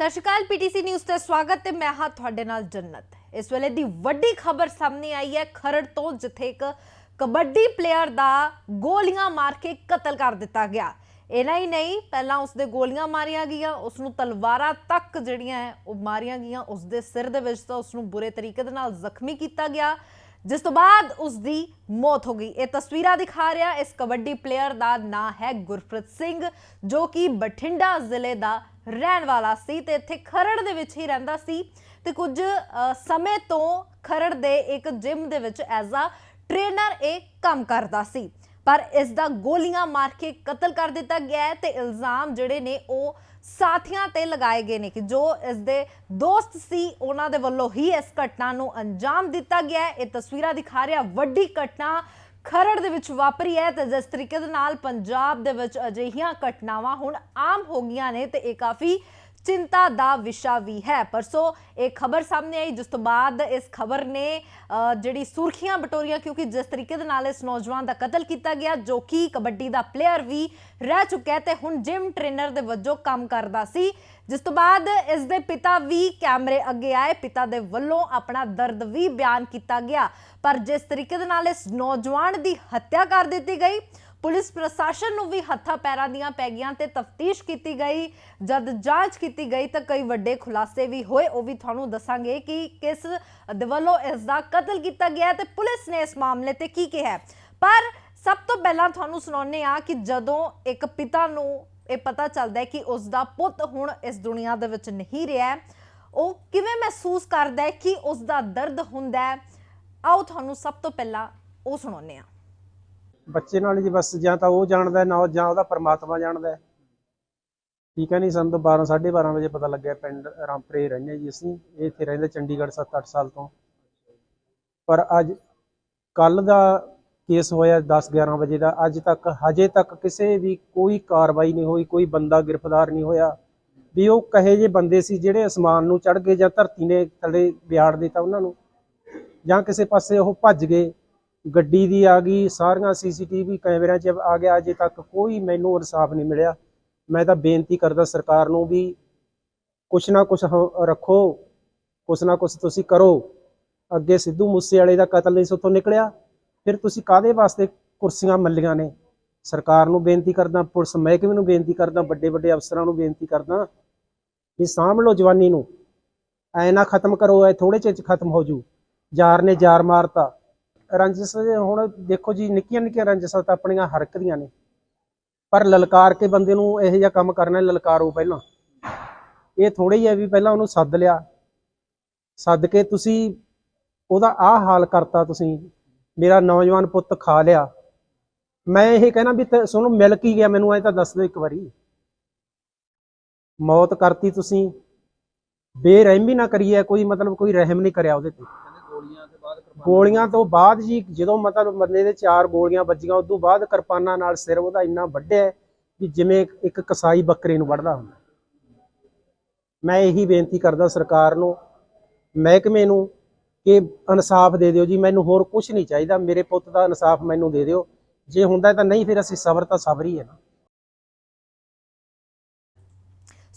ਸਤਿ ਸ਼੍ਰੀ ਅਕਾਲ PTC news ਤੇ ਸਵਾਗਤ ਤੇ ਮੈਂ ਹਾਂ ਤੁਹਾਡੇ ਨਾਲ ਜੰਨਤ। ਇਸ ਵੇਲੇ ਦੀ ਵੱਡੀ ਖਬਰ ਸਾਹਮਣੇ ਆਈ ਹੈ, ਖਰੜ ਤੋਂ ਜਿੱਥੇ ਇੱਕ ਕਬੱਡੀ ਪਲੇਅਰ ਦਾ ਗੋਲੀਆਂ ਮਾਰ ਕੇ ਕਤਲ ਕਰ ਦਿੱਤਾ ਗਿਆ। ਇਹਨਾਂ ਹੀ ਨਹੀਂ, ਪਹਿਲਾਂ ਉਸਦੇ ਗੋਲੀਆਂ ਮਾਰੀਆਂ ਗਈਆਂ ਉਸ ਨੂੰ ਤਲਵਾਰਾਂ ਤੱਕ ਜਿਹੜੀਆਂ ਹੈ, ਉਹ ਮਾਰੀਆਂ ਗਈਆਂ। ਉਸ ਦੇ ਸਿਰ ਦੇ ਵਿੱਚ ਤਾਂ ਉਸ ਨੂੰ ਬੁਰੇ ਤਰੀਕੇ ਦੇ ਨਾਲ ਜ਼ਖਮੀ ਕੀਤਾ ਗਿਆ। ਜਿਸ ਤੋਂ ਬਾਅਦ ਉਸ ਦੀ ਮੌਤ ਹੋ ਗਈ। ਇਹ ਤਸਵੀਰਾਂ ਦਿਖਾ ਰਿਹਾ, ਇਸ ਕਬੱਡੀ ਪਲੇਅਰ ਦਾ ਨਾਂ ਹੈ ਗੁਰਪ੍ਰੀਤ ਸਿੰਘ, ਜੋ ਕਿ ਬਠਿੰਡਾ ਜ਼ਿਲ੍ਹੇ ਦਾ ਰਹਿਣ ਵਾਲਾ ਸੀ ਤੇ ਇੱਥੇ ਖਰੜ ਦੇ ਵਿੱਚ ਹੀ ਰਹਿੰਦਾ ਸੀ ਤੇ ਕੁਝ ਸਮੇਂ ਤੋਂ ਖਰੜ ਦੇ ਇੱਕ ਜਿਮ ਦੇ ਵਿੱਚ ਐਜ਼ ਅ ਟ੍ਰੇਨਰ ਇਹ ਕੰਮ ਕਰਦਾ ਸੀ। ਪਰ ਇਸ ਦਾ ਗੋਲੀਆਂ ਮਾਰ ਕੇ ਕਤਲ ਕਰ ਦਿੱਤਾ ਗਿਆ ਹੈ ਤੇ ਇਲਜ਼ਾਮ ਜਿਹੜੇ ਨੇ ਉਹ ਸਾਥੀਆਂ ਤੇ ਲਗਾਏ ਗਏ ਨੇ ਕਿ ਜੋ ਇਸ ਦੇ ਦੋਸਤ ਸੀ, ਉਹਨਾਂ ਦੇ ਵੱਲੋਂ ਹੀ ਇਸ ਘਟਨਾ ਨੂੰ ਅੰਜਾਮ ਦਿੱਤਾ ਗਿਆ ਹੈ। ਇਹ ਤਸਵੀਰਾਂ ਦਿਖਾ ਰਿਹਾ ਵੱਡੀ ਘਟਨਾ ਖਰੜ ਦੇ ਵਿੱਚ ਵਾਪਰੀ ਹੈ ਤੇ ਜਿਸ ਤਰੀਕੇ ਦੇ ਨਾਲ ਪੰਜਾਬ ਦੇ ਵਿੱਚ ਅਜਿਹੀਆਂ ਘਟਨਾਵਾਂ ਹੁਣ ਆਮ ਹੋ ਗਈਆਂ ਨੇ ਤੇ ਇਹ ਕਾਫੀ ਚਿੰਤਾ ਦਾ ਵਿਸ਼ਾ ਵੀ ਹੈ। ਪਰਸੋਂ ਇਹ ਖਬਰ ਸਾਹਮਣੇ ਆਈ ਜਿਸ ਤੋਂ ਬਾਅਦ ਇਸ ਖਬਰ ਨੇ ਅ, ਜਿਹੜੀ ਸੁਰਖੀਆਂ ਬਟੋਰੀਆਂ ਕਿਉਂਕਿ ਜਿਸ ਤਰੀਕੇ ਦੇ ਨਾਲ ਇਸ ਨੌਜਵਾਨ ਦਾ ਕਤਲ ਕੀਤਾ ਗਿਆ ਜੋ ਕਿ ਕਬੱਡੀ ਦਾ ਪਲੇਅਰ ਵੀ ਰਹਿ ਚੁੱਕਾ ਹੈ ਤੇ ਹੁਣ ਜਿਮ ਟ੍ਰੇਨਰ ਦੇ ਵਜੋਂ ਕੰਮ ਕਰਦਾ ਸੀ। ਜਿਸ ਤੋਂ ਬਾਅਦ ਇਸ ਦੇ ਪਿਤਾ ਵੀ ਕੈਮਰੇ ਅੱਗੇ ਆਏ। ਪਿਤਾ ਦੇ ਵੱਲੋਂ ਆਪਣਾ ਦਰਦ ਵੀ ਬਿਆਨ ਕੀਤਾ ਗਿਆ। ਪਰ ਜਿਸ ਤਰੀਕੇ ਦੇ ਨਾਲ ਇਸ ਨੌਜਵਾਨ ਦੀ ਹੱਤਿਆ ਕਰ ਦਿੱਤੀ ਗਈ ਪੁਲਿਸ ਪ੍ਰਸ਼ਾਸਨ ਨੂੰ ਵੀ ਹੱਥਾਂ ਪੈਰਾਂ ਦੀਆਂ ਪੈ ਗਈਆਂ ਤੇ ਤਫਤੀਸ਼ ਕੀਤੀ ਗਈ, ਜਦ ਜਾਂਚ ਕੀਤੀ ਗਈ ਤਾਂ ਕਈ ਵੱਡੇ ਖੁਲਾਸੇ ਵੀ ਹੋਏ। ਉਹ ਵੀ ਤੁਹਾਨੂੰ ਦੱਸਾਂਗੇ ਕਿ ਕਿਸ ਦੇ ਵੱਲੋਂ ਇਸ ਦਾ ਕਤਲ ਕੀਤਾ ਗਿਆ ਹੈ ਤੇ ਪੁਲਿਸ ਨੇ ਇਸ ਮਾਮਲੇ ਤੇ ਕੀ ਕਿਹਾ। ਪਰ ਸਭ ਤੋਂ ਪਹਿਲਾਂ ਤੁਹਾਨੂੰ ਸੁਣਾਉਂਦੇ ਆ ਕਿ ਜਦੋਂ ਇੱਕ ਪਿਤਾ ਨੂੰ ਇਹ ਪਤਾ ਚੱਲਦਾ ਹੈ ਕਿ ਉਸ ਦਾ ਪੁੱਤ ਹੁਣ ਇਸ ਦੁਨੀਆ ਦੇ ਵਿੱਚ ਨਹੀਂ ਰਿਹਾ ਉਹ ਕਿਵੇਂ ਮਹਿਸੂਸ ਕਰਦਾ ਹੈ ਕਿ ਉਸ ਦਾ ਦਰਦ ਹੁੰਦਾ ਹੈ, ਆਓ ਤੁਹਾਨੂੰ ਸਭ ਤੋਂ ਪਹਿਲਾਂ ਉਹ ਸੁਣਾਉਂਦੇ ਆ ਬੱਚੇ ਨਾਲ ਜੀ ਬਸ ਜਾਂ ਤਾਂ ਉਹ ਜਾਣਦਾ, ਨਾ ਜਾਂ ਉਹਦਾ ਪਰਮਾਤਮਾ ਜਾਣਦਾ। ਠੀਕ ਹੈ ਨਹੀਂ ਸਾਨੂੰ ਤਾਂ 12 12:30 ਵਜੇ ਪਤਾ ਲੱਗਿਆ ਪਿੰਡ ਰਾਮਪੁਰੇ ਰਹਿੰਦੇ ਜੀ ਅਸੀਂ। ਇਹ ਇੱਥੇ ਰਹਿੰਦੇ ਚੰਡੀਗੜ੍ਹ 7-8 ਸਾਲ ਤੋਂ। ਪਰ ਅੱਜ ਕੱਲ ਦਾ ਕੇਸ ਹੋਇਆ 10-11 ਵਜੇ ਦਾ। ਅੱਜ ਤੱਕ, ਹਜੇ ਤੱਕ ਕਿਸੇ ਵੀ ਕੋਈ ਕਾਰਵਾਈ ਨਹੀਂ ਹੋਈ, ਕੋਈ ਬੰਦਾ ਗ੍ਰਿਫਤਾਰ ਨਹੀਂ ਹੋਇਆ। ਵੀ ਉਹ ਕਹੇ ਜੇ ਬੰਦੇ ਸੀ ਜਿਹੜੇ ਅਸਮਾਨ ਨੂੰ ਚੜ ਗਏ ਜਾਂ ਧਰਤੀ ਨੇ ਥੱਲੇ ਵਿਆੜ ਦਿੱਤਾ ਉਹਨਾਂ ਨੂੰ। ਜਾਂ ਕਿਸੇ ਪਾਸੇ ਉਹ ਭੱਜ ਗਏ। ਗੱਡੀ ਦੀ ਆ ਗਈ, ਸਾਰੀਆਂ ਸੀਸੀਟੀਵੀ ਕੈਮਰਿਆਂ 'ਚ ਆ ਗਿਆ, ਅਜੇ ਤੱਕ ਕੋਈ ਮੈਨੂੰ ਇਨਸਾਫ ਨਹੀਂ ਮਿਲਿਆ। ਮੈਂ ਤਾਂ ਬੇਨਤੀ ਕਰਦਾ ਸਰਕਾਰ ਨੂੰ ਵੀ ਕੁਛ ਨਾ ਕੁਛ ਹ- ਰੱਖੋ, ਕੁਛ ਨਾ ਕੁਛ ਤੁਸੀਂ ਕਰੋ। ਅੱਗੇ ਸਿੱਧੂ ਮੂਸੇਵਾਲੇ ਦਾ ਕਤਲ ਨਹੀਂ ਸੁੱਥੋਂ ਨਿਕਲਿਆ, ਫਿਰ ਤੁਸੀਂ ਕਾਦੇ ਵਾਸਤੇ ਕੁਰਸੀਆਂ ਮੱਲੀਆਂ ਨੇ? ਸਰਕਾਰ ਨੂੰ ਬੇਨਤੀ ਕਰਦਾ, ਪੁਲਿਸ ਮਹਿਕਮੇ ਨੂੰ ਬੇਨਤੀ ਕਰਦਾ ਵੱਡੇ ਵੱਡੇ ਅਫਸਰਾਂ ਨੂੰ ਬੇਨਤੀ ਕਰਦਾ ਵੀ ਸਾਂਭ ਲਓ ਜਵਾਨੀ ਨੂੰ। ਐ ਨਾ ਖਤਮ ਕਰੋ ਐ ਥੋੜੇ ਚਿਰ ਚ ਖਤਮ ਹੋ ਜੂ। ਯਾਰ ਨੇ ਯਾਰ ਮਾਰਤਾ। ਰੰਜਿਸ਼ ਹੁਣ ਦੇਖੋ ਜੀ, ਨਿੱਕੀਆਂ ਨਿੱਕੀਆਂ ਰੰਜਿਸ਼ਾਂ ਤਾਂ ਆਪਣੀਆਂ ਹਰਕ ਦੀਆਂ ਨੇ। ਪਰ ਲਲਕਾਰ ਕੇ ਬੰਦੇ ਨੂੰ ਇਹੋ ਜਿਹਾ ਕੰਮ ਕਰਨਾ ਲਲਕਾਰੋ ਪਹਿਲਾਂ। ਇਹ ਥੋੜੇ ਹੀ ਹੈ ਵੀ ਪਹਿਲਾਂ ਉਹਨੂੰ ਸੱਦ ਲਿਆ। ਸੱਦ ਕੇ ਤੁਸੀਂ ਉਹਦਾ ਆਹ ਹਾਲ ਕਰਤਾ ਤੁਸੀਂ। ਮੇਰਾ ਨੌਜਵਾਨ ਪੁੱਤ ਖਾ ਲਿਆ। ਮੈਂ ਇਹ ਕਹਿਣਾ ਵੀ ਤੇ- ਤੁਹਾਨੂੰ ਮਿਲ ਕੀ ਗਿਆ ਮੈਨੂੰ, ਐ ਤਾਂ ਦੱਸ ਦਿਓ ਇੱਕ ਵਾਰੀ। ਮੌਤ ਕਰਤੀ ਤੁਸੀਂ। ਬੇਰਹਿਮੀ ਨਾ ਕਰੀਏ, ਕੋਈ ਮਤਲਬ ਕੋਈ ਰਹਿਮ ਨਹੀਂ ਕਰਿਆ ਉਹਦੇ ਤੇ। ਗੋਲੀਆਂ ਤੋਂ ਬਾਅਦ ਜੀ, ਜਦੋਂ ਮਤਲਬ ਬੰਦੇ ਦੇ ਚਾਰ ਗੋਲੀਆਂ ਵੱਜੀਆਂ ਉਸ ਤੋਂ ਬਾਅਦ ਕਿਰਪਾਨਾਂ ਨਾਲ ਸਿਰ ਉਹਦਾ ਇੰਨਾ ਵੱਢਿਆ ਕਿ ਜਿਵੇਂ ਇੱਕ ਕਸਾਈ ਬੱਕਰੇ ਨੂੰ ਵੱਢਦਾ ਹੁੰਦਾ। ਮੈਂ ਇਹੀ ਬੇਨਤੀ ਕਰਦਾ ਸਰਕਾਰ ਨੂੰ, ਮਹਿਕਮੇ ਨੂੰ ਕਿ ਇਨਸਾਫ ਦੇ ਦਿਓ ਜੀ, ਮੈਨੂੰ ਹੋਰ ਕੁਝ ਨਹੀਂ ਚਾਹੀਦਾ, ਮੇਰੇ ਪੁੱਤ ਦਾ ਇਨਸਾਫ ਮੈਨੂੰ ਦੇ ਦਿਓ। ਜੇ ਹੁੰਦਾ ਤਾਂ ਨਹੀਂ, ਫਿਰ ਅਸੀਂ ਸਬਰ ਤਾਂ ਸਬਰ ਹੀ ਹੈ ਨਾ।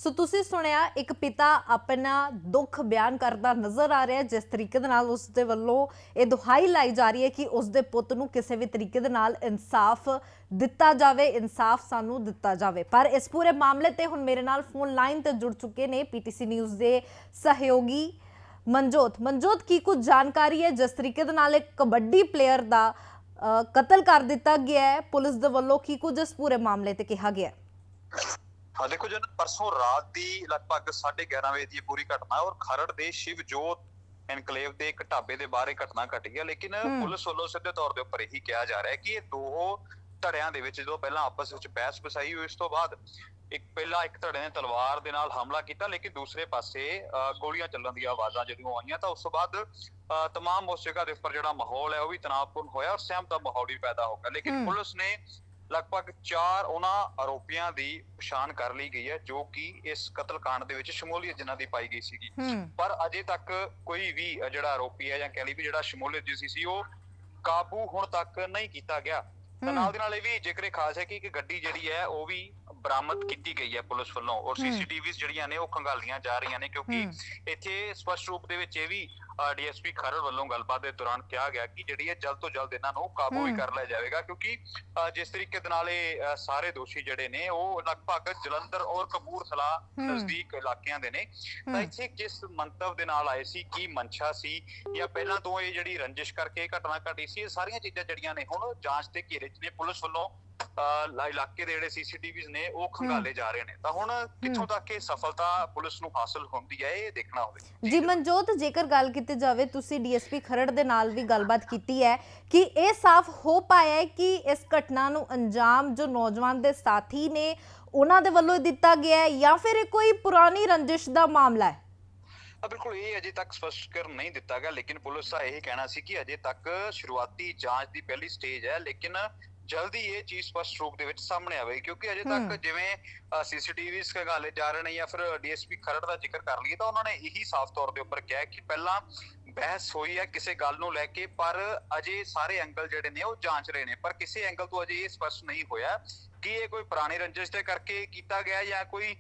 ਸੋ ਤੁਸੀਂ ਸੁਣਿਆ, ਇੱਕ ਪਿਤਾ ਆਪਣਾ ਦੁੱਖ ਬਿਆਨ ਕਰਦਾ ਨਜ਼ਰ ਆ ਰਿਹਾ ਜਿਸ ਤਰੀਕੇ ਦੇ ਨਾਲ ਉਸ ਦੇ ਵੱਲੋਂ ਇਹ ਦੁਹਾਈ ਲਾਈ ਜਾ ਰਹੀ ਹੈ ਕਿ ਉਸ ਦੇ ਪੁੱਤ ਨੂੰ ਕਿਸੇ ਵੀ ਤਰੀਕੇ ਦੇ ਨਾਲ ਇਨਸਾਫ ਦਿੱਤਾ ਜਾਵੇ, ਇਨਸਾਫ ਸਾਨੂੰ ਦਿੱਤਾ ਜਾਵੇ। ਪਰ ਇਸ ਪੂਰੇ ਮਾਮਲੇ ਤੇ ਹੁਣ ਮੇਰੇ ਨਾਲ ਫੋਨ ਲਾਈਨ ਤੇ ਜੁੜ ਚੁੱਕੇ ਨੇ ਪੀਟੀਸੀ ਨਿਊਜ਼ ਦੇ ਸਹਿਯੋਗੀ ਮਨਜੋਤ। ਮਨਜੋਤ, ਕੀ ਕੁਝ ਜਾਣਕਾਰੀ ਹੈ? ਜਿਸ ਤਰੀਕੇ ਦੇ ਨਾਲ ਇੱਕ ਕਬੱਡੀ ਪਲੇਅਰ ਦਾ ਕਤਲ ਕਰ ਦਿੱਤਾ ਗਿਆ ਹੈ, ਪੁਲਿਸ ਦੇ ਵੱਲੋਂ ਕੀ ਕੁਝ ਇਸ ਪੂਰੇ ਮਾਮਲੇ ਤੇ ਕਿਹਾ ਗਿਆ ਹੈ? ਹਾਂ ਦੇਖੋ ਜਨ ਪਰਸੋਂ ਰਾਤ ਦੀ ਲਗਭਗ 11:30 ਵਜੇ ਦੀ ਪੂਰੀ ਘਟਨਾ ਔਰ ਖਰੜ ਦੇ ਸ਼ਿਵਜੋਤ ਐਨਕਲੇਵ ਦੇ ਇੱਕ ਢਾਬੇ ਦੇ ਬਾਹਰ ਇਹ ਘਟਨਾ ਘਟੀ ਹੈ ਲੇਕਿਨ। ਪੁਲਿਸ ਵੱਲੋਂ ਸਿੱਧੇ ਤੌਰ ਦੇ ਉੱਪਰ ਇਹੀ ਕਿਹਾ ਜਾ ਰਿਹਾ ਹੈ ਕਿ ਇਹ ਦੋ ਧੜਿਆਂ ਦੇ ਵਿੱਚ ਜਦੋਂ ਪਹਿਲਾਂ ਆਪਸ ਵਿੱਚ ਬਹਿਸ ਬਸਾਈ ਹੋਈ ਉਸ ਤੋਂ ਬਾਅਦ ਇੱਕ ਪਹਿਲਾਂ ਇੱਕ ਧੜੇ ਨੇ ਤਲਵਾਰ ਦੇ ਨਾਲ ਹਮਲਾ ਕੀਤਾ ਲੇਕਿਨ ਦੂਸਰੇ ਪਾਸੇ ਗੋਲੀਆਂ ਚੱਲਣ ਦੀਆਂ ਆਵਾਜ਼ਾਂ ਜਦੋਂ ਆਈਆਂ ਤਾਂ ਉਸ ਤੋਂ ਬਾਅਦ ਤਮਾਮ ਉਸ ਜਗ੍ਹਾ ਦੇ ਉੱਪਰ ਜਿਹੜਾ ਮਾਹੌਲ ਹੈ ਉਹ ਵੀ ਤਣਾਅਪੂਰਨ ਹੋਇਆ ਔਰ ਸਹਿਮ ਦਾ ਮਾਹੌਲ ਵੀ ਪੈਦਾ ਹੋ ਗਿਆ ਲੇਕਿਨ। ਪੁਲਿਸ ਨੇ ਲਗਭਗ 4 ਉਹਨਾਂ ਆਰੋਪੀਆਂ ਦੀ ਪਛਾਣ ਕਰ ਲਈ ਗਈ ਹੈ ਜੋ ਕਿ ਇਸ ਕਤਲकांड ਦੇ ਵਿੱਚ ਸ਼ਮੂਲੀਅਤ ਜਿਨ੍ਹਾਂ ਦੀ ਪਾਈ ਗਈ ਸੀਗੀ। ਪਰ ਅਜੇ ਤੱਕ ਕੋਈ ਵੀ ਜਿਹੜਾ ਆਰੋਪੀ ਹੈ ਜਾਂ ਕਹਿ ਲਈ ਵੀ ਜਿਹੜਾ ਸ਼ਮੂਲੀਅਤ ਜਿਸ ਸੀ ਉਹ ਕਾਬੂ ਹੁਣ ਤੱਕ ਨਹੀਂ ਕੀਤਾ ਗਿਆ। ਤਾਂ। ਨਾਲ ਦੇ ਨਾਲ ਇਹ ਵੀ ਜ਼ਿਕਰੇ ਖਾਸ ਹੈ ਕਿ ਇੱਕ ਗੱਡੀ ਜਿਹੜੀ ਹੈ ਉਹ ਵੀ ਬਰਾਮਦ ਕੀਤੀ ਗਈ ਹੈ ਪੁਲਿਸ ਵੱਲੋਂ ਔਰ ਸੀਸੀਟੀਵੀਜ਼ ਜਿਹੜੀਆਂ ਨੇ ਉਹ ਖੰਗਾਲੀਆਂ ਜਾ ਰਹੀਆਂ ਨੇ ਕਿਉਂਕਿ ਇੱਥੇ ਸਪਸ਼ਟ ਰੂਪ ਦੇ ਵਿੱਚ ਇਹ ਵੀ ਡੀਐਸਪੀ ਖਰੜ ਵੱਲੋਂ ਗੱਲਬਾਤ ਦੇ ਦੌਰਾਨ ਕਿਹਾ ਗਿਆ ਕਿ ਜਿਹੜੀ ਹੈ ਜਲਦ ਤੋਂ ਜਲਦ ਇਹਨਾਂ ਨੂੰ ਕਾਬੂ ਹਮ। ਕਰ ਲਿਆ ਜਾਵੇਗਾ ਕਿਉਂਕਿ ਜਿਸ ਤਰੀਕੇ ਦੇ ਨਾਲ ਇਹ ਸਾਰੇ ਦੋਸ਼ੀ ਜਿਹੜੇ ਨੇ ਉਹ ਲਗਭਗ ਜਲੰਧਰ ਔਰ ਕਪੂਰਥਲਾ। ਨਜ਼ਦੀਕ ਇਲਾਕਿਆਂ ਦੇ ਨੇ ਤਾਂ। ਇੱਥੇ ਕਿਸ ਮੰਤਵ ਦੇ ਨਾਲ ਆਏ ਸੀ ਕੀ ਮਨਸ਼ਾ ਸੀ ਜਾਂ ਪਹਿਲਾਂ ਤੋਂ ਇਹ ਜਿਹੜੀ ਰੰਜਿਸ਼ ਕਰਕੇ ਇਹ ਘਟਨਾ ਘਟੀ ਸੀ ਇਹ ਸਾਰੀਆਂ ਚੀਜ਼ਾਂ ਜਿਹੜੀਆਂ ਨੇ ਹੁਣ ਜਾਂਚ ਦੇ ਘੇਰੇ 'ਚ ਨੇ ਪੁਲਿਸ ਵੱਲੋਂ ਇਲਾਕੇ ਦੇ ਜਿਹੜੇ ਸੀਸੀਟੀਵੀਜ਼ ਨੇ ਉਹ ਖੰਗਾਲੇ ਜਾ ਰਹੇ ਨੇ। ਤਾਂ ਹੁਣ ਕਿੱਥੋਂ ਤੱਕ ਇਹ ਸਫਲਤਾ ਪੁਲਿਸ ਨੂੰ ਹਾਸਲ ਹੁੰਦੀ ਹੈ ਇਹ ਦੇਖਣਾ ਹੋਵੇਗਾ ਜੀ ਮਨਜੋਤ ਜੇਕਰ ਗੱਲ ਕੀਤੀ ਜਾਵੇ ਤੁਸੀਂ ਡੀਐਸਪੀ ਖਰੜ ਦੇ ਨਾਲ ਵੀ ਗੱਲਬਾਤ ਕੀਤੀ ਹੈ ਕਿ ਇਹ ਸਾਫ਼ ਹੋ ਪਾਇਆ ਹੈ ਕਿ ਇਸ ਘਟਨਾ ਨੂੰ ਅੰਜਾਮ ਜੋ ਨੌਜਵਾਨ ਦੇ ਸਾਥੀ ਨੇ ਉਹਨਾਂ ਦੇ ਵੱਲੋਂ ਦਿੱਤਾ ਗਿਆ ਹੈ ਜਾਂ ਫਿਰ ਇਹ ਕੋਈ ਪੁਰਾਣੀ ਰੰਜਿਸ਼ ਦਾ ਮਾਮਲਾ ਹੈ? ਬਿਲਕੁਲ ਇਹ ਅਜੇ ਤੱਕ ਸਪਸ਼ਟ ਨਹੀਂ ਦਿੱਤਾ ਗਿਆ ਲੇਕਿਨ ਪੁਲਿਸ ਦਾ ਇਹ ਕਹਿਣਾ ਸੀ ਕਿ ਅਜੇ ਤੱਕ ਸ਼ੁਰੂਆਤੀ ਜਾਂਚ ਦੀ ਪਹਿਲੀ ਸਟੇਜ ਹੈ ਲੇਕਿਨ ਜਲਦੀ ਇਹ ਚੀਜ਼ ਸਪਸ਼ਟ ਰੂਪ ਦੇ ਵਿੱਚ ਸਾਹਮਣੇ ਆਵੇਗੀ ਕਿਉਂਕਿ ਅਜੇ। ਤੱਕ ਜਿਵੇਂ ਸੀਸੀਟੀਵੀਜ਼ ਖੰਗਾਲੇ ਜਾ ਰਹੇ ਨੇ ਜਾਂ ਫਿਰ ਡੀਐਸਪੀ ਖਰੜ ਦਾ ਜ਼ਿਕਰ ਕਰ ਲਈਏ ਤਾਂ ਉਹਨਾਂ ਨੇ ਇਹੀ ਸਾਫ਼ ਤੌਰ ਦੇ ਉੱਪਰ ਕਿਹਾ ਕਿ ਪਹਿਲਾਂ ਬਹਿਸ ਹੋਈ ਹੈ ਕਿਸੇ ਗੱਲ ਨੂੰ ਲੈ ਕੇ ਪਰ ਅਜੇ ਸਾਰੇ ਐਂਗਲ ਜਿਹੜੇ ਨੇ ਉਹ ਜਾਂਚ ਰਹੇ ਨੇ ਪਰ ਕਿਸੇ ਐਂਗਲ ਤੋਂ ਅਜੇ ਇਹ ਸਪਸ਼ਟ ਨਹੀਂ ਹੋਇਆ ਕਿ ਇਹ ਕੋਈ ਪੁਰਾਣੀ ਰੰਜਿਸ਼ ਦੇ ਕਰਕੇ ਕੀਤਾ ਗਿਆ ਜਾਂ ਕੋਈ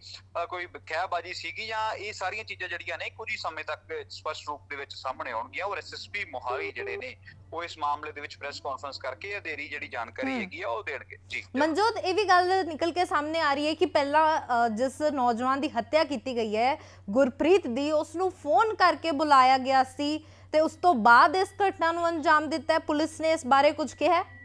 ਕੋਈ ਖਹਿਬਾਜੀ ਸੀਗੀ ਜਾਂ ਇਹ ਸਾਰੀਆਂ ਚੀਜ਼ਾਂ ਜਿਹੜੀਆਂ ਨੇ ਕੁਝ ਸਮੇਂ ਤੱਕ ਸਪਸ਼ਟ ਰੂਪ ਦੇ ਵਿੱਚ ਸਾਹਮਣੇ ਆਉਣਗੀਆਂ। ਔਰ ਐਸਐਸਪੀ ਮੋਹਾਲੀ ਜਿਹੜੇ ਨੇ ਉਹ ਇਸ ਮਾਮਲੇ ਦੇ ਵਿੱਚ ਪ੍ਰੈਸ ਕਾਨਫਰੰਸ ਕਰਕੇ ਅਧੇਰੀ ਜਿਹੜੀ ਜਾਣਕਾਰੀ। ਹੈਗੀ ਆ ਉਹ ਦੇਣਗੇ। ਜੀ ਮਨਜੋਤ ਇਹ ਵੀ ਗੱਲ ਨਿਕਲ ਕੇ ਸਾਹਮਣੇ ਆ ਰਹੀ ਹੈ ਕਿ ਪਹਿਲਾਂ ਜਿਸ ਨੌਜਵਾਨ ਦੀ ਹੱਤਿਆ ਕੀਤੀ ਗਈ ਹੈ ਗੁਰਪ੍ਰੀਤ ਦੀ ਉਸ ਨੂੰ ਫੋਨ ਕਰਕੇ ਬੁਲਾਇਆ ਗਿਆ ਸੀ ਤੇ ਉਸ ਤੋਂ ਬਾਅਦ ਇਸ ਘਟਨਾ ਨੂੰ ਅੰਜਾਮ ਦਿੱਤਾ ਹੈ। ਪੁਲਿਸ ਨੇ ਇਸ ਬਾਰੇ ਕੁਝ ਕਿਹਾ ਹੈ?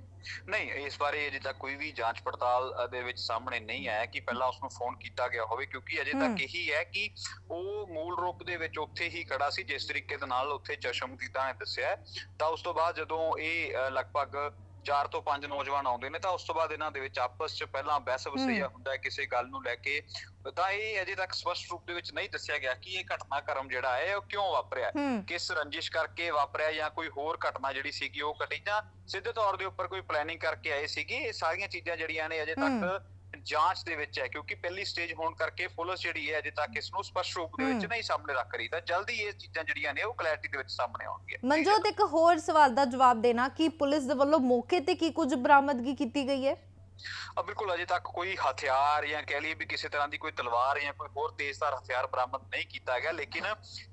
ਨਹੀਂ ਇਸ ਬਾਰੇ ਅਜੇ ਤੱਕ ਕੋਈ ਵੀ ਜਾਂਚ ਪੜਤਾਲ ਦੇ ਵਿੱਚ ਸਾਹਮਣੇ ਨਹੀਂ ਆਇਆ ਕਿ ਪਹਿਲਾਂ ਉਸ ਨੂੰ ਫੋਨ ਕੀਤਾ ਗਿਆ ਹੋਵੇ ਕਿਉਂਕਿ ਅਜੇ। ਤੱਕ ਇਹੀ ਹੈ ਕਿ ਉਹ ਮੂਲ ਰੂਪ ਦੇ ਵਿੱਚ ਉੱਥੇ ਹੀ ਖੜਾ ਸੀ ਜਿਸ ਤਰੀਕੇ ਦੇ ਨਾਲ ਉੱਥੇ ਚਸ਼ਮਦੀਦਾਂ ਨੇ ਦੱਸਿਆ। ਤਾਂ ਉਸ ਤੋਂ ਬਾਅਦ ਜਦੋਂ ਇਹ ਲਗਭਗ 4 ਤੋਂ 5 ਨੌਜਵਾਨ ਆਉਂਦੇ ਨੇ ਤਾਂ ਉਸ ਤੋਂ ਬਾਅਦ ਇਹਨਾਂ ਦੇ ਵਿੱਚ ਆਪਸ 'ਚ ਪਹਿਲਾਂ ਬਹਿਸ ਵਸਈਆ ਹੁੰਦਾ ਹੈ ਕਿਸੇ ਗੱਲ ਨੂੰ ਲੈ ਕੇ। ਤਾਂ ਇਹ ਅਜੇ ਤੱਕ ਸਪਸ਼ਟ ਰੂਪ ਦੇ ਵਿੱਚ ਨਹੀਂ ਦੱਸਿਆ ਗਿਆ ਕਿ ਇਹ ਘਟਨਾਕ੍ਰਮ ਜਿਹੜਾ ਹੈ ਉਹ ਕਿਉਂ ਵਾਪਰਿਆ। ਕਿਸ ਰੰਜਿਸ਼ ਕਰਕੇ ਵਾਪਰਿਆ ਜਾਂ ਕੋਈ ਹੋਰ ਘਟਨਾ ਜਿਹੜੀ ਸੀਗੀ ਉਹ ਘਟੀ ਜਾਂ ਸਿੱਧੇ ਤੌਰ ਦੇ ਉੱਪਰ ਕੋਈ ਪਲੈਨਿੰਗ ਕਰਕੇ ਆਏ ਸੀਗੇ। ਇਹ ਸਾਰੀਆਂ ਚੀਜ਼ਾਂ ਜਿਹੜੀਆਂ ਨੇ ਅਜੇ ਤੱਕ ਜਾਂਚ ਦੇ ਵਿੱਚ ਹੈ ਕਿਉਂਕਿ ਪਹਿਲੀ ਸਟੇਜ ਹੋਣ ਕਰਕੇ ਪੁਲਿਸ ਜਿਹੜੀ ਹੈ ਅਜੇ ਤੱਕ ਇਸ ਨੂੰ ਸਪਸ਼ਟ ਰੂਪ ਦੇ ਵਿੱਚ। ਨਹੀਂ ਸਾਹਮਣੇ ਰੱਖ ਰਹੀ। ਤਾਂ ਜਲਦੀ ਇਹ ਚੀਜ਼ਾਂ ਜਿਹੜੀਆਂ ਨੇ ਉਹ ਕਲੈਰਿਟੀ ਦੇ ਵਿੱਚ ਸਾਹਮਣੇ ਆਉਣਗੀਆਂ। ਮਨਜੋਤ ਇੱਕ ਹੋਰ ਸਵਾਲ ਦਾ ਜਵਾਬ ਦੇਣਾ ਕਿ ਪੁਲਿਸ ਦੇ ਵੱਲੋਂ ਮੌਕੇ ਤੇ ਕੀ ਕੁਝ ਬਰਾਮਦਗੀ ਕੀਤੀ ਗਈ ਹੈ? ਆ ਬਿਲਕੁਲ ਅਜੇ ਤੱਕ ਕੋਈ ਹਥਿਆਰ ਜਾਂ ਕਹਿ ਲਈਏ ਵੀ ਕਿਸੇ ਤਰ੍ਹਾਂ ਦੀ ਕੋਈ ਤਲਵਾਰ ਜਾਂ ਕੋਈ ਹੋਰ ਤੇਜ਼ਧਾਰ ਹਥਿਆਰ ਬਰਾਮਦ ਨਹੀਂ ਕੀਤਾ ਗਿਆ ਲੇਕਿਨ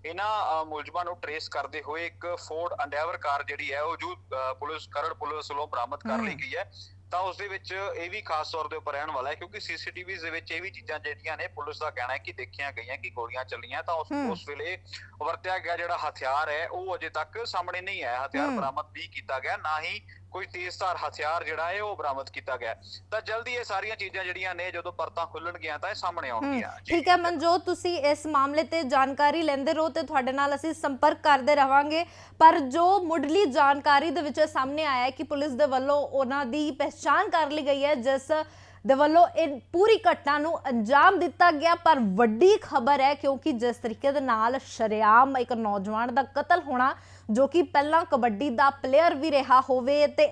ਇਹਨਾਂ ਮੁਲਜ਼ਮਾਂ ਨੂੰ ਟਰੇਸ ਕਰਦੇ ਹੋਏ ਇੱਕ ਫੋਰਡ ਅੰਡੈਵਰ ਕਾਰ ਜਿਹੜੀ ਹੈ ਉਹ ਜੋ ਪੁਲਿਸ ਖਰੜ ਪੁਲਿਸ ਵੱਲੋਂ ਬਰਾਮਦ ਕਰ ਲਈ। ਗਈ ਹੈ। ਤਾਂ ਉਸ ਦੇ ਵਿੱਚ ਇਹ ਵੀ ਖਾਸ ਤੌਰ ਦੇ ਉੱਪਰ ਰਹਿਣ ਵਾਲਾ ਹੈ ਕਿਉਂਕਿ ਸੀਸੀਟੀਵੀ ਦੇ ਵਿੱਚ ਇਹ ਵੀ ਚੀਜ਼ਾਂ ਜਿਹੜੀਆਂ ਨੇ ਪੁਲਿਸ ਦਾ ਕਹਿਣਾ ਹੈ ਕਿ ਦੇਖੀਆਂ ਗਈਆਂ ਕਿ ਗੋਲੀਆਂ ਚੱਲੀਆਂ ਤਾਂ ਉਸ। ਉਸ ਵੇਲੇ ਵਰਤਿਆ ਗਿਆ ਜਿਹੜਾ ਹਥਿਆਰ ਹੈ ਉਹ ਅਜੇ ਤੱਕ ਸਾਹਮਣੇ ਨਹੀਂ ਆਇਆ ਹਥਿਆਰ। ਬਰਾਮਦ ਨਹੀਂ ਕੀਤਾ ਗਿਆ ਨਾ ਹੀ ਕੋਈ ਤੇਜ਼ਧਾਰ ਹਥਿਆਰ ਜਿਹੜਾ ਹੈ ਉਹ ਬਰਾਮਦ ਕੀਤਾ ਗਿਆ ਤਾਂ ਜਲਦੀ ਇਹ ਸਾਰੀਆਂ ਚੀਜ਼ਾਂ ਜਿਹੜੀਆਂ ਨੇ ਜਦੋਂ ਪਰਤਾਂ ਖੁੱਲਣਗੀਆਂ ਤਾਂ ਇਹ ਸਾਹਮਣੇ ਆਉਣਗੀਆਂ। ਠੀਕ ਹੈ ਮਨਜੋਤ ਤੁਸੀਂ ਇਸ ਮਾਮਲੇ ਤੇ ਜਾਣਕਾਰੀ ਲੈਂਦੇ ਰਹੋ ਤੇ ਤੁਹਾਡੇ ਨਾਲ ਅਸੀਂ ਸੰਪਰਕ ਕਰਦੇ ਰਵਾਂਗੇ ਪਰ ਜੋ ਮੁੱਢਲੀ ਜਾਣਕਾਰੀ ਦੇ ਵਿੱਚ ਸਾਹਮਣੇ ਆਇਆ ਹੈ ਕਿ ਪੁਲਿਸ ਦੇ ਵੱਲੋਂ ਉਹਨਾਂ ਦੀ ਪਹਿਚਾਣ ਕਰ ਲਈ ਗਈ ਹੈ ਜਿਸ ਦੇ ਵੱਲੋਂ ਇਹ ਪੂਰੀ ਘਟਨਾ ਨੂੰ ਅੰਜਾਮ ਦਿੱਤਾ ਗਿਆ। ਪਰ ਵੱਡੀ ਖਬਰ ਹੈ ਕਿਉਂਕਿ ਜਿਸ ਤਰੀਕੇ ਦੇ ਨਾਲ ਸ਼ਰੇਆਮ ਇੱਕ ਨੌਜਵਾਨ ਦਾ ਕਤਲ ਹੋਣਾ ਜੋ ਕਿ ਪਹਿਲਾਂ ਕਬੱਡੀ ਦਾ ਪਲੇਅਰ ਵੀ ਰਿਹਾ ਹੋਵੇ ਤੇ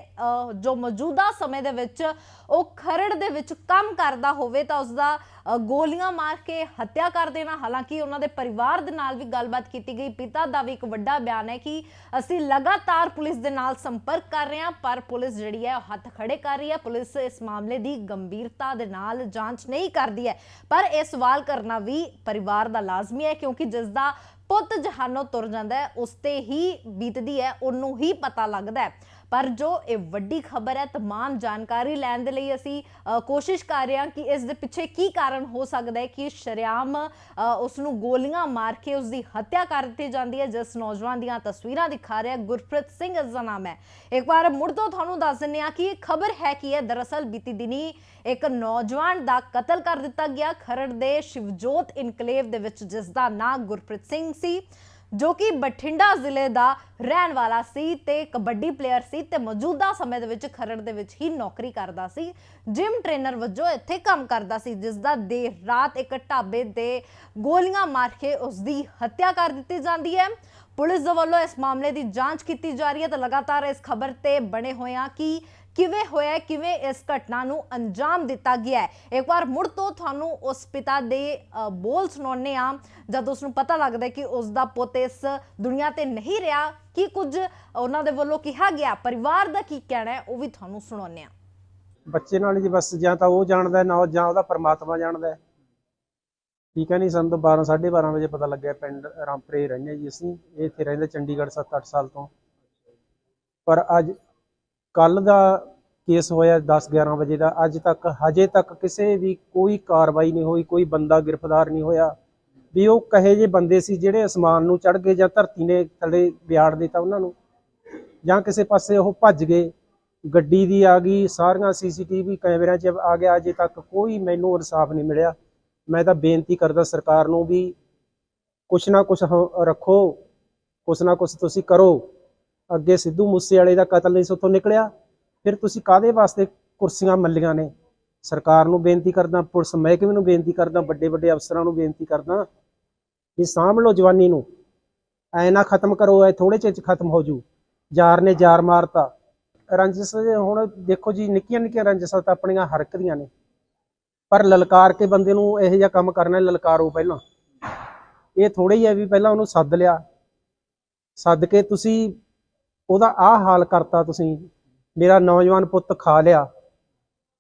ਜੋ ਮੌਜੂਦਾ ਸਮੇਂ ਦੇ ਵਿੱਚ ਉਹ ਖਰੜ ਦੇ ਵਿੱਚ ਕੰਮ ਕਰਦਾ ਹੋਵੇ ਤਾਂ ਉਸ ਦਾ ਗੋਲੀਆਂ ਮਾਰ ਕੇ ਹੱਤਿਆ ਕਰ ਦੇਣਾ। ਹਾਲਾਂਕਿ ਉਹਨਾਂ ਦੇ ਪਰਿਵਾਰ ਦੇ ਨਾਲ ਵੀ ਗੱਲਬਾਤ ਕੀਤੀ ਗਈ। ਪਿਤਾ ਦਾ ਵੀ ਇੱਕ ਵੱਡਾ ਬਿਆਨ ਹੈ ਕਿ ਅਸੀਂ ਲਗਾਤਾਰ ਪੁਲਿਸ ਦੇ ਨਾਲ ਸੰਪਰਕ ਕਰ ਰਹੇ ਹਾਂ, ਪਰ ਪੁਲਿਸ ਜਿਹੜੀ ਹੈ ਉਹ ਹੱਥ ਖੜੇ ਕਰ ਰਹੀ ਹੈ। ਪੁਲਿਸ ਇਸ ਮਾਮਲੇ ਦੀ ਗੰਭੀਰਤਾ ਦੇ ਨਾਲ ਜਾਂਚ ਨਹੀਂ ਕਰਦੀ ਹੈ। ਪਰ ਇਹ ਸਵਾਲ ਕਰਨਾ ਵੀ ਪਰਿਵਾਰ ਦਾ ਲਾਜ਼ਮੀ ਹੈ, ਕਿਉਂਕਿ ਜਿਸ ਦਾ ਪੁੱਤ ਜਹਾਨੋਂ ਤੁਰ ਜਾਂਦਾ ਹੈ, ਉਸ ਤੇ ਹੀ ਬੀਤਦੀ ਹੈ, ਉਹਨੂੰ ਹੀ ਪਤਾ ਲੱਗਦਾ ਹੈ। ਪਰ ਜੋ ਇਹ ਵੱਡੀ ਖਬਰ ਹੈ तमाम ਜਾਣਕਾਰੀ ਲੈਣ ਦੇ ਲਈ ਅਸੀਂ ਅ, ਕੋਸ਼ਿਸ਼ ਕਰ ਰਹੇ ਹਾਂ ਕਿ ਇਸ ਦੇ ਪਿੱਛੇ ਕੀ ਕਾਰਨ ਹੋ ਸਕਦਾ ਹੈ ਕਿ ਸ਼ਰਿਆਮ ਉਸ ਨੂੰ ਗੋਲੀਆਂ ਮਾਰ ਕੇ ਉਸ ਦੀ ਹੱਤਿਆ ਕਰ ਦਿੱਤੀ ਜਾਂਦੀ ਹੈ ਜਿਸ ਨੌਜਵਾਨ ਦੀਆਂ ਤਸਵੀਰਾਂ ਦਿਖਾ ਰਿਹਾ ਗੁਰਪ੍ਰੀਤ ਸਿੰਘ ਇਸ ਦਾ ਨਾਮ ਹੈ ਇੱਕ ਵਾਰ ਮੁੜ ਤੋਂ ਤੁਹਾਨੂੰ ਦੱਸ ਦਿੰਦੇ ਹਾਂ ਕਿ ਇਹ ਖਬਰ ਹੈ ਕਿ ਇਹ ਦਰਅਸਲ ਬੀਤੀ ਦਿਨੀ ਇੱਕ ਨੌਜਵਾਨ ਦਾ ਕਤਲ ਕਰ ਦਿੱਤਾ ਗਿਆ ਖਰੜ ਦੇ ਸ਼ਿਵਜੋਤ ਇਨਕਲੇਵ ਦੇ ਵਿੱਚ ਜਿਸ ਦਾ ਨਾਂ ਗੁਰਪ੍ਰੀਤ ਸਿੰਘ ਸੀ ਜੋ ਕਿ ਬਠਿੰਡਾ ਜ਼ਿਲ੍ਹੇ ਦਾ ਰਹਿਣ ਵਾਲਾ ਸੀ ਤੇ ਕਬੱਡੀ ਪਲੇਅਰ ਸੀ ਤੇ ਮੌਜੂਦਾ ਸਮੇਂ ਦੇ ਵਿੱਚ ਖਰੜ ਦੇ ਵਿੱਚ ਹੀ ਨੌਕਰੀ ਕਰਦਾ ਸੀ। ਜਿਮ ਟ੍ਰੇਨਰ ਵਜੋਂ ਇੱਥੇ ਕੰਮ ਕਰਦਾ ਸੀ ਜਿਸ ਦਾ ਦੇਰ ਰਾਤ ਇੱਕ ਢਾਬੇ ਤੇ ਗੋਲੀਆਂ ਮਾਰ ਕੇ ਉਸ ਦੀ ਹੱਤਿਆ ਕਰ ਦਿੱਤੀ ਜਾਂਦੀ ਹੈ। ਪੁਲਿਸ ਦੇ ਵੱਲੋਂ ਇਸ ਮਾਮਲੇ ਦੀ ਜਾਂਚ ਕੀਤੀ ਜਾ ਰਹੀ ਹੈ ਤੇ ਲਗਾਤਾਰ ਇਸ ਖਬਰ ਤੇ ਬਣੇ ਹੋਏ ਆ ਕਿ ਕਿਵੇਂ ਹੋਇਆ ਕਿਵੇਂ ਇਸ ਘਟਨਾ ਨੂੰ ਅੰਜਾਮ ਦਿੱਤਾ ਗਿਆ ਹੈ? ਇੱਕ ਵਾਰ ਮੁੜ ਤੋਂ ਤੁਹਾਨੂੰ ਉਸ ਪਿਤਾ ਦੇ ਬੋਲ ਸੁਣਾਉਣੇ ਆ ਜਦ ਉਸ ਨੂੰ ਪਤਾ ਲੱਗਦਾ ਕਿ ਉਸ ਦਾ ਪੁੱਤ ਇਸ ਦੁਨੀਆ ਤੇ ਨਹੀਂ ਰਿਹਾ, ਕੀ ਕੁਝ ਉਹਨਾਂ ਦੇ ਵੱਲੋਂ ਕਿਹਾ ਗਿਆ? ਪਰਿਵਾਰ ਦਾ ਕੀ ਕਹਿਣਾ ਹੈ, ਉਹ ਵੀ ਤੁਹਾਨੂੰ ਸੁਣਾਉਣੇ ਆ ਬੱਚੇ ਨਾਲ ਜੀ ਬਸ ਜਾਂ ਤਾਂ ਉਹ ਜਾਣਦਾ ਨਾ ਜਾਂ ਉਹਦਾ ਪਰਮਾਤਮਾ ਜਾਣਦਾ ਠੀਕ ਹੈ ਨਹੀਂ ਸਾਨੂੰ ਤਾਂ 12 12:30 ਵਜੇ ਪਤਾ ਲੱਗਿਆ ਪਿੰਡ ਰਾਮਪੁਰੇ ਰਹਿੰਦੇ ਜੀ ਅਸੀਂ। ਇਹ ਇੱਥੇ ਰਹਿੰਦੇ ਚੰਡੀਗੜ੍ਹ 7-8 ਸਾਲ ਤੋਂ। ਪਰ ਅੱਜ ਕੱਲ ਦਾ ਕੇਸ ਹੋਇਆ 10-11 ਵਜੇ ਦਾ, ਅੱਜ ਤੱਕ, ਹਜੇ ਤੱਕ ਕਿਸੇ ਵੀ ਕੋਈ ਕਾਰਵਾਈ ਨਹੀਂ ਹੋਈ, ਕੋਈ ਬੰਦਾ ਗ੍ਰਿਫਤਾਰ ਨਹੀਂ ਹੋਇਆ। ਵੀ ਉਹ ਕਹੇ ਜੇ ਬੰਦੇ ਸੀ ਜਿਹੜੇ ਅਸਮਾਨ ਨੂੰ ਚੜ ਗਏ ਜਾਂ ਧਰਤੀ ਨੇ ਥੱਲੇ ਵਿਆੜ ਦਿੱਤਾ ਉਹਨਾਂ ਨੂੰ, ਜਾਂ ਕਿਸੇ ਪਾਸੇ ਉਹ ਭੱਜ ਗਏ। ਗੱਡੀ ਦੀ ਆ ਗਈ, ਸਾਰੀਆਂ ਸੀਸੀਟੀਵੀ ਕੈਮਰਿਆਂ 'ਚ ਆ ਗਿਆ, ਅਜੇ ਤੱਕ ਕੋਈ ਮੈਨੂੰ ਇਨਸਾਫ ਨਹੀਂ ਮਿਲਿਆ। ਮੈਂ ਤਾਂ ਬੇਨਤੀ ਕਰਦਾ ਸਰਕਾਰ ਨੂੰ ਵੀ ਕੁਛ ਨਾ ਕੁਛ ਹ- ਰੱਖੋ, ਕੁਛ ਨਾ ਕੁਛ ਤੁਸੀਂ ਕਰੋ। ਅੱਗੇ ਸਿੱਧੂ ਮੂਸੇਵਾਲੇ ਦਾ ਕਤਲ ਨਹੀਂ ਸੋਤੋਂ ਨਿਕਲਿਆ। ਫਿਰ ਤੁਸੀਂ ਕਾਦੇ ਵਾਸਤੇ ਕੁਰਸੀਆਂ ਮੱਲੀਆਂ ਨੇ? ਸਰਕਾਰ ਨੂੰ ਬੇਨਤੀ ਕਰਦਾ, ਪੁਲਿਸ ਮਹਿਕਮੇ ਨੂੰ ਬੇਨਤੀ ਕਰਦਾ ਵੱਡੇ ਵੱਡੇ ਅਫਸਰਾਂ ਨੂੰ ਬੇਨਤੀ ਕਰਦਾ ਵੀ ਸਾਂਭ ਲਓ ਜਵਾਨੀ ਨੂੰ। ਐ ਨਾ ਖਤਮ ਕਰੋ ਐ ਥੋੜੇ ਚਿਰ ਚ ਖਤਮ ਹੋ ਜੂ। ਯਾਰ ਨੇ ਯਾਰ ਮਾਰਤਾ। ਰੰਜਸ ਹੁਣ ਦੇਖੋ ਜੀ ਨਿੱਕੀਆਂ ਨਿੱਕੀਆਂ ਰੰਜਸਾਂ ਤਾਂ ਆਪਣੀਆਂ ਹਰਕ ਦੀਆਂ ਨੇ। ਪਰ ਲਲਕਾਰ ਕੇ ਬੰਦੇ ਨੂੰ ਇਹੋ ਜਿਹਾ ਕੰਮ ਕਰਨਾ ਲਲਕਾਰੋ ਪਹਿਲਾਂ। ਇਹ ਥੋੜੇ ਹੀ ਹੈ ਵੀ ਪਹਿਲਾਂ ਉਹਨੂੰ ਸੱਦ ਲਿਆ। ਸੱਦ ਕੇ ਤੁਸੀਂ ਉਹਦਾ ਆਹ ਹਾਲ ਕਰਤਾ ਤੁਸੀਂ। ਮੇਰਾ ਨੌਜਵਾਨ ਪੁੱਤ ਖਾ ਲਿਆ।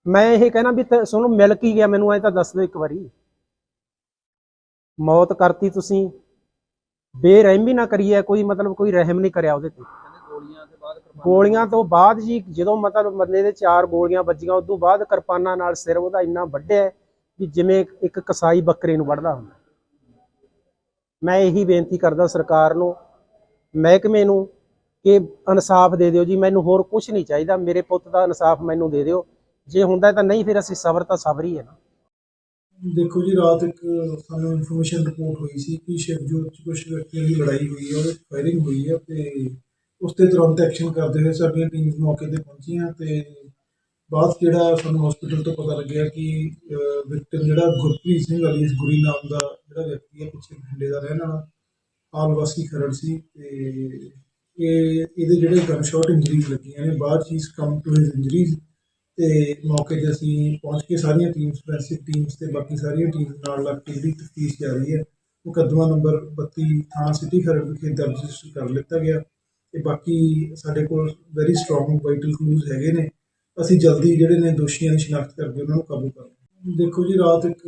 ਮੈਂ ਇਹ ਕਹਿਣਾ ਵੀ ਤੇ ਤੁਹਾਨੂੰ ਮਿਲ ਕੀ ਗਿਆ ਮੈਨੂੰ, ਐ ਤਾਂ ਦੱਸ ਦਿਓ ਇੱਕ ਵਾਰੀ। ਮੌਤ ਕਰਤੀ ਤੁਸੀਂ। ਬੇਰਹਿਮੀ ਨਾ ਕਰੀਏ, ਕੋਈ ਮਤਲਬ ਕੋਈ ਰਹਿਮ ਨਹੀਂ ਕਰਿਆ ਉਹਦੇ ਤੇ। ਗੋਲੀਆਂ ਤੋਂ ਬਾਅਦ ਜੀ, ਜਦੋਂ ਮਤਲਬ ਬੰਦੇ ਦੇ ਚਾਰ ਗੋਲੀਆਂ ਵੱਜੀਆਂ ਉਸ ਤੋਂ ਬਾਅਦ ਕਿਰਪਾਨਾਂ ਨਾਲ ਸਿਰ ਉਹਦਾ ਇੰਨਾ ਵੱਢਿਆ ਵੀ ਜਿਵੇਂ ਇੱਕ ਕਸਾਈ ਬੱਕਰੇ ਨੂੰ ਵੱਢਦਾ ਹੁੰਦਾ। ਮੈਂ ਇਹੀ ਬੇਨਤੀ ਕਰਦਾ ਸਰਕਾਰ ਨੂੰ, ਮਹਿਕਮੇ ਨੂੰ ਕਿ ਇਨਸਾਫ ਦੇ ਦਿਓ ਜੀ, ਮੈਨੂੰ ਹੋਰ ਕੁਝ ਨਹੀਂ ਚਾਹੀਦਾ, ਮੇਰੇ ਪੁੱਤ ਦਾ ਇਨਸਾਫ ਮੈਨੂੰ ਦੇ ਦਿਓ। ਜੇ ਹੁੰਦਾ ਤਾਂ ਨਹੀਂ, ਫਿਰ ਅਸੀਂ ਸਬਰ ਤਾਂ ਸਬਰ ਹੀ ਹੈ ਨਾ। ਦੇਖੋ ਜੀ, ਰਾਤ ਇੱਕ ਸਾਨੂੰ ਇਨਫੋਰਮੇਸ਼ਨ ਰਿਪੋਰਟ ਹੋਈ ਸੀ ਕਿ ਸ਼ਿਵਜੋਤ ਚ ਕੁਝ ਵਿਅਕਤੀਆਂ ਦੀ ਲੜਾਈ ਹੋਈ ਹੈ, ਉਹਦੇ ਫਾਇਰਿੰਗ ਹੋਈ ਹੈ ਤੇ ਉਸ ਤੇ ਤੁਰੰਤ ਐਕਸ਼ਨ ਕਰਦੇ ਹੋਏ ਸਾਡੀਆਂ ਟੀਮਸ ਮੌਕੇ ਤੇ ਪਹੁੰਚੀਆਂ ਤੇ ਬਾਅਦ ਜਿਹੜਾ ਸਾਨੂੰ ਹਸਪੀਟਲ ਤੋਂ ਪਤਾ ਲੱਗਿਆ ਕਿ ਵਿਕਟਿਮ ਜਿਹੜਾ ਗੁਰਪ੍ਰੀਤ ਸਿੰਘ ਅਲੀਸ ਗੁਰੀ ਨਾਮ ਦਾ ਜਿਹੜਾ ਵਿਅਕਤੀ ਹੈ, ਪਿੱਛੇ ਬਠਿੰਡੇ ਦਾ ਰਹਿਣ ਵਾਲਾ ਹਾਲ ਵਾਸੀ ਖਰੜ ਸੀ ਤੇ ਕਿ ਇਹਦੇ ਜਿਹੜੇ ਗਨ ਸ਼ਾਟ ਇੰਜਰੀਜ਼ ਲੱਗੀਆਂ ਨੇ ਬਾਅਦ 'ਚ ਇਸ ਕਮ ਟੂ ਹਿਸ ਇੰਜਰੀਜ਼ ਤੇ ਮੌਕੇ 'ਤੇ ਅਸੀਂ ਪਹੁੰਚ ਕੇ ਸਾਰੀਆਂ ਟੀਮਸ ਫੋਰੈਂਸਿਕ ਟੀਮਸ ਤੇ ਬਾਕੀ ਸਾਰੀਆਂ ਟੀਮਸ ਨਾਲ ਲੱਗ ਕੇ ਜਿਹੜੀ ਤਫਤੀਸ਼ ਜਾਰੀ ਹੈ, ਮੁਕੱਦਮਾ ਨੰਬਰ 32 ਥਾਣਾ ਸਿਟੀ ਖਰੜ ਵਿਖੇ ਦਰਜ ਰਜਿਸਟਰ ਕਰ ਲਿੱਤਾ ਗਿਆ ਤੇ ਬਾਕੀ ਸਾਡੇ ਕੋਲ ਵੈਰੀ ਸਟਰੋਂਗ ਵਾਈਟਲ ਕਲੂਜ਼ ਹੈਗੇ ਨੇ, ਅਸੀਂ ਜਲਦੀ ਜਿਹੜੇ ਨੇ ਦੋਸ਼ੀਆਂ ਦੀ ਸ਼ਨਾਖਤ ਕਰਕੇ ਉਹਨਾਂ ਨੂੰ ਕਾਬੂ ਕਰਾਂਗੇ ਦੇਖੋ ਜੀ, ਰਾਤ ਇੱਕ